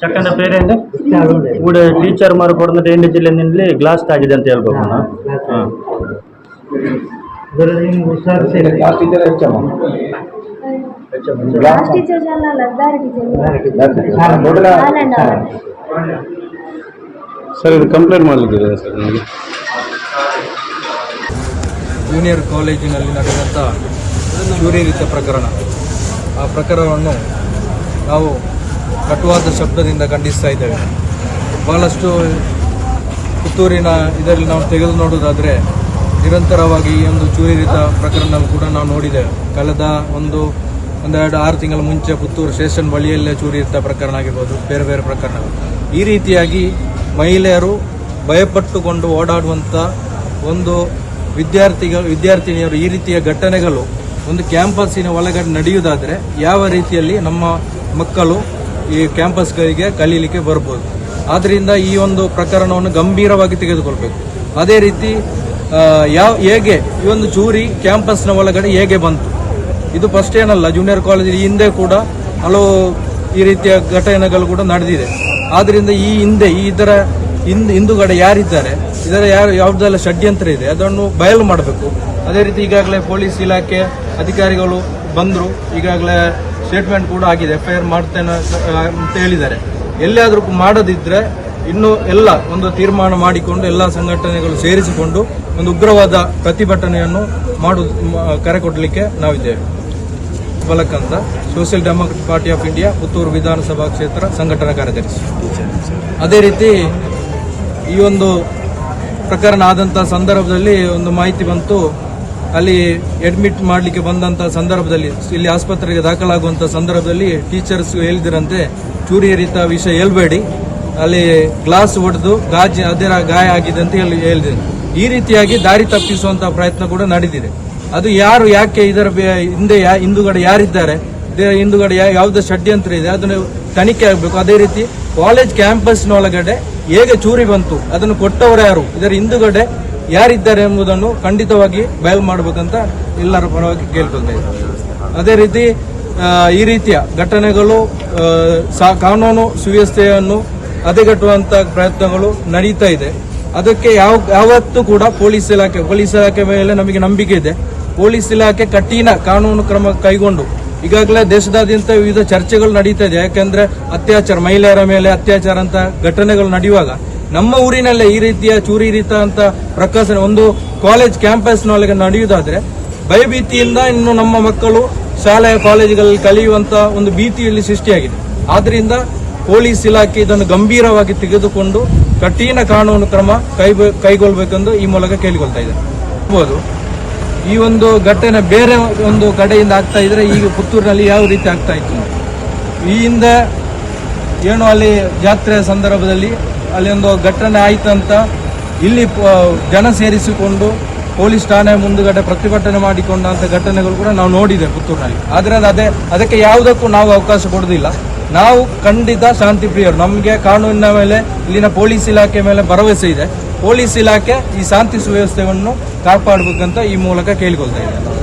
ಚಕ್ಕನ ಪ್ರೇರಣೆ ಕೂಡ ಟೀಚರ್ ಮಾರು ಕೊಡಂದ್ರೆ ಎಂಟು ಜಿಲ್ಲೆಯಲ್ಲಿ ಗ್ಲಾಸ್ ಆಗಿದೆ ಅಂತ ಹೇಳ್ಬೋದು ಸರ್ ಇದು ಕಂಪ್ಲೇಂಟ್ ಮಾಡಲಿಕ್ಕಿದೆ ಸರ್ ನನಗೆ ಜೂನಿಯರ್ ಕಾಲೇಜಿನಲ್ಲಿ ನಡೆದಂಥ ಚೂರಿ ರೀತಿಯ ಪ್ರಕರಣ. ಆ ಪ್ರಕರಣವನ್ನು ನಾವು ಕಟುವಾದ ಶಬ್ದದಿಂದ ಖಂಡಿಸ್ತಾ ಇದ್ದೇವೆ. ಬಹಳಷ್ಟು ಪುತ್ತೂರಿನ ಇದರಲ್ಲಿ ನಾವು ತೆಗೆದು ನೋಡೋದಾದರೆ ನಿರಂತರವಾಗಿ ಈ ಒಂದು ಚೂರಿರಿತ ಪ್ರಕರಣ ಕೂಡ ನಾವು ನೋಡಿದ್ದೇವೆ ಕಳೆದ ಒಂದು ಒಂದೆರಡು ಆರು ತಿಂಗಳ ಮುಂಚೆ ಪುತ್ತೂರು ಸ್ಟೇಷನ್ ಬಳಿಯಲ್ಲೇ ಚೂರಿರಿತ ಪ್ರಕರಣ ಆಗಿರ್ಬೋದು, ಬೇರೆ ಬೇರೆ ಪ್ರಕರಣಗಳು ಈ ರೀತಿಯಾಗಿ ಮಹಿಳೆಯರು ಭಯಪಟ್ಟುಕೊಂಡು ಓಡಾಡುವಂಥ ಒಂದು ವಿದ್ಯಾರ್ಥಿಗಳು, ವಿದ್ಯಾರ್ಥಿನಿಯರು ಈ ರೀತಿಯ ಘಟನೆಗಳು ಒಂದು ಕ್ಯಾಂಪಸ್ಸಿನ ಒಳಗಡೆ ನಡೆಯುವುದಾದರೆ ಯಾವ ರೀತಿಯಲ್ಲಿ ನಮ್ಮ ಮಕ್ಕಳು ಈ ಕ್ಯಾಂಪಸ್ಗಳಿಗೆ ಕಲೀಲಿಕ್ಕೆ ಬರ್ಬೋದು. ಆದ್ದರಿಂದ ಈ ಒಂದು ಪ್ರಕರಣವನ್ನು ಗಂಭೀರವಾಗಿ ತೆಗೆದುಕೊಳ್ಬೇಕು. ಅದೇ ರೀತಿ ಯಾವ, ಹೇಗೆ ಈ ಒಂದು ಚೂರಿ ಕ್ಯಾಂಪಸ್ನ ಒಳಗಡೆ ಹೇಗೆ ಬಂತು? ಇದು ಫಸ್ಟ್ ಏನಲ್ಲ ಜೂನಿಯರ್ ಕಾಲೇಜ್ ಈ ಹಿಂದೆ ಕೂಡ ಹಲವು ಈ ರೀತಿಯ ಘಟನೆಗಳು ಕೂಡ ನಡೆದಿದೆ. ಆದ್ದರಿಂದ ಈ ಹಿಂದೆ, ಈ ಇದರ ಹಿಂದ್, ಹಿಂದುಗಡೆ ಯಾರಿದ್ದಾರೆ, ಇದರ ಯಾರು, ಯಾವುದೆಲ್ಲ ಷಡ್ಯಂತ್ರ ಇದೆ, ಅದನ್ನು ಬಯಲು ಮಾಡಬೇಕು. ಅದೇ ರೀತಿ ಈಗಾಗಲೇ ಪೊಲೀಸ್ ಇಲಾಖೆ ಅಧಿಕಾರಿಗಳು ಬಂದರು, ಈಗಾಗಲೇ ಸ್ಟೇಟ್ಮೆಂಟ್ ಕೂಡ ಆಗಿದೆ. ಎಫ್ ಐ ಆರ್ ಮಾಡ್ತೇನೆ ಅಂತ ಹೇಳಿದ್ದಾರೆ. ಎಲ್ಲಿಯಾದರೂ ಮಾಡದಿದ್ರೆ ಇನ್ನು ಎಲ್ಲ ಒಂದು ತೀರ್ಮಾನ ಮಾಡಿಕೊಂಡು ಎಲ್ಲ ಸಂಘಟನೆಗಳು ಸೇರಿಸಿಕೊಂಡು ಒಂದು ಉಗ್ರವಾದ ಪ್ರತಿಭಟನೆಯನ್ನು ಮಾಡು ಕರೆ ಕೊಡಲಿಕ್ಕೆ ನಾವಿದ್ದೇವೆ. ಬಲಕಂತ social democratic party of India Puttur ವಿಧಾನಸಭಾ ಕ್ಷೇತ್ರ ಸಂಘಟನಾ ಕಾರ್ಯದರ್ಶಿ. ಅದೇ ರೀತಿ ಈ ಒಂದು ಪ್ರಕರಣ ಆದಂಥ ಸಂದರ್ಭದಲ್ಲಿ ಒಂದು ಮಾಹಿತಿ ಬಂತು. ಅಲ್ಲಿ ಅಡ್ಮಿಟ್ ಮಾಡಲಿಕ್ಕೆ ಬಂದಂಥ ಸಂದರ್ಭದಲ್ಲಿ, ಇಲ್ಲಿ ಆಸ್ಪತ್ರೆಗೆ ದಾಖಲಾಗುವಂಥ ಸಂದರ್ಭದಲ್ಲಿ ಟೀಚರ್ಸ್ ಹೇಳಿದಿರಂತೆ ಚೂರಿಯರಿತ ವಿಷಯ ಹೇಳ್ಬೇಡಿ. ಅಲ್ಲಿ ಗ್ಲಾಸ್ ಹೊಡೆದು ಗಾಜಿ ಅದರ ಗಾಯ ಆಗಿದೆ ಅಂತ ಹೇಳಿ ಹೇಳಿದೆ ಈ ರೀತಿಯಾಗಿ ದಾರಿ ತಪ್ಪಿಸುವಂತ ಪ್ರಯತ್ನ ಕೂಡ ನಡೆದಿದೆ. ಅದು ಯಾರು ಯಾಕೆ ಇದರ ಹಿಂದೆ ಯಾ- ಹಿಂದುಗಡೆ ಯಾರಿದ್ದಾರೆ? ಹಿಂದುಗಡೆ ಯಾವುದೇ ಷಡ್ಯಂತ್ರ ಇದೆ, ಅದನ್ನು ತನಿಖೆ ಆಗಬೇಕು. ಅದೇ ರೀತಿ ಕಾಲೇಜ್ ಕ್ಯಾಂಪಸ್ನ ಒಳಗಡೆ ಹೇಗೆ ಚೂರಿ ಬಂತು, ಅದನ್ನು ಕೊಟ್ಟವರು ಯಾರು? ಇದರ ಹಿಂದುಗಡೆ ಯಾರಿದ್ದಾರೆ ಎಂಬುದನ್ನು ಖಂಡಿತವಾಗಿ ಬಯಲು ಮಾಡಬೇಕಂತ ಎಲ್ಲರ ಪರವಾಗಿ ಕೇಳ್ಕೊಳ್ತಾ ಅದೇ ರೀತಿ ಈ ರೀತಿಯ ಘಟನೆಗಳು ಸಾ- ಕಾನೂನು ಸುವ್ಯವಸ್ಥೆಯನ್ನು ಹದಗೆಟ್ಟುವಂಥ ಪ್ರಯತ್ನಗಳು ನಡೀತಾ ಇದೆ. ಅದಕ್ಕೆ ಯಾವ, ಯಾವತ್ತೂ ಕೂಡ ಪೊಲೀಸ್ ಇಲಾಖೆ ಪೊಲೀಸ್ ಇಲಾಖೆ ಮೇಲೆ ನಮಗೆ ನಂಬಿಕೆ ಇದೆ. ಪೊಲೀಸ್ ಇಲಾಖೆ ಕಠಿಣ ಕಾನೂನು ಕ್ರಮ ಕೈಗೊಂಡು ಈಗಾಗಲೇ ದೇಶದಾದ್ಯಂತ ವಿವಿಧ ಚರ್ಚೆಗಳು ನಡೀತಾ ಇದೆ. ಯಾಕೆಂದ್ರೆ ಅತ್ಯಾಚಾರ, ಮಹಿಳೆಯರ ಮೇಲೆ ಅತ್ಯಾಚಾರ ಅಂತ ಘಟನೆಗಳು ನಡೆಯುವಾಗ ನಮ್ಮ ಊರಿನಲ್ಲೇ ಈ ರೀತಿಯ ಚೂರಿ ಅಂತ ಪ್ರಕಾಶನ ಒಂದು ಕಾಲೇಜ್ ಕ್ಯಾಂಪಸ್ನೊಳಗೆ ನಡೆಯುವುದಾದ್ರೆ, ಭಯಭೀತಿಯಿಂದ ಇನ್ನು ನಮ್ಮ ಮಕ್ಕಳು ಶಾಲೆ, ಕಾಲೇಜುಗಳಲ್ಲಿ ಕಲಿಯುವಂತ ಒಂದು ಭೀತಿಯಲ್ಲಿ ಸೃಷ್ಟಿಯಾಗಿದೆ. ಆದ್ರಿಂದ ಪೊಲೀಸ್ ಇಲಾಖೆ ಇದನ್ನು ಗಂಭೀರವಾಗಿ ತೆಗೆದುಕೊಂಡು ಕಠಿಣ ಕಾನೂನು ಕ್ರಮ ಕೈ ಕೈಗೊಳ್ಳಬೇಕೆಂದು ಈ ಮೂಲಕ ಕೇಳಿಕೊಳ್ತಾ ಇದೆ ಈ ಒಂದು ಘಟನೆ ಬೇರೆ ಒಂದು ಕಡೆಯಿಂದ ಆಗ್ತಾ ಇದ್ರೆ ಈಗ ಪುತ್ತೂರಿನಲ್ಲಿ ಯಾವ ರೀತಿ ಆಗ್ತಾ ಇತ್ತು? ಈ ಹಿಂದೆ ಏನು ಅಲ್ಲಿ ಜಾತ್ರೆಯ ಸಂದರ್ಭದಲ್ಲಿ ಅಲ್ಲಿ ಒಂದು ಘಟನೆ ಆಯಿತಂತ ಇಲ್ಲಿ ಜನ ಸೇರಿಸಿಕೊಂಡು ಪೊಲೀಸ್ ಠಾಣೆ ಮುಂದುಗಡೆ ಪ್ರತಿಭಟನೆ ಮಾಡಿಕೊಂಡಂತ ಘಟನೆಗಳು ಕೂಡ ನಾವು ನೋಡಿದೆ ಪುತ್ತೂರಿನಲ್ಲಿ. ಆದರೆ ಅದು ಅದೇ, ಅದಕ್ಕೆ ಯಾವುದಕ್ಕೂ ನಾವು ಅವಕಾಶ ಕೊಡೋದಿಲ್ಲ. ನಾವು ಖಂಡಿತ ಶಾಂತಿ ಪ್ರಿಯರು. ನಮಗೆ ಕಾನೂನಿನ ಮೇಲೆ, ಇಲ್ಲಿನ ಪೊಲೀಸ್ ಇಲಾಖೆ ಮೇಲೆ ಭರವಸೆ ಇದೆ. ಪೊಲೀಸ್ ಇಲಾಖೆ ಈ ಶಾಂತಿ ಸುವ್ಯವಸ್ಥೆಯನ್ನು ಕಾಪಾಡಬೇಕಂತ ಈ ಮೂಲಕ ಕೇಳಿಕೊಳ್ತಾ ಇದೆ